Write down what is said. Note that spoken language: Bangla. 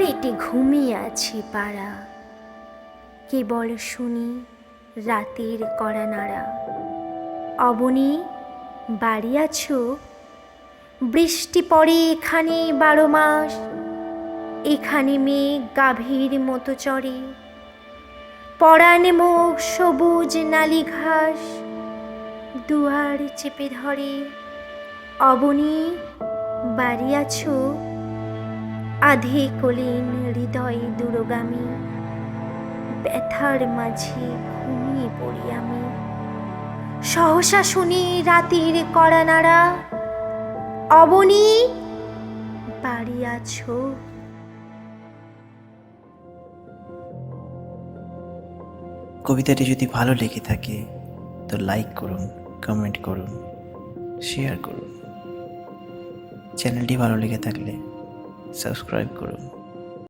এটি ঘুমিয়ে আছি পাড়া। কেবল শুনি রাতের কড়া নাড়া। অবনী, বাড়ি আছো? বৃষ্টি পড়ে এখানে বারো মাস। এখানে মেঘ গাভীর মতো চড়ে। পরাণে মুখ সবুজ নালি ঘাস দুয়ার চেপে ধরে। অবনী, বাড়ি আছো? আধে কলিন হৃদয় দূরগামী, ব্যথার মাঝে ঘুমিয়ে পড়ি আমি। সহসা শুনি রাতের কড়া নাড়া, অবনী, বাড়ি আছো? কবিতাটি যদি ভালো লেগে থাকে, তো লাইক করুন কমেন্ট করুন শেয়ার করুন। চ্যানেলটি ভালো লেগে থাকলে সাবস্ক্রাইব করুন।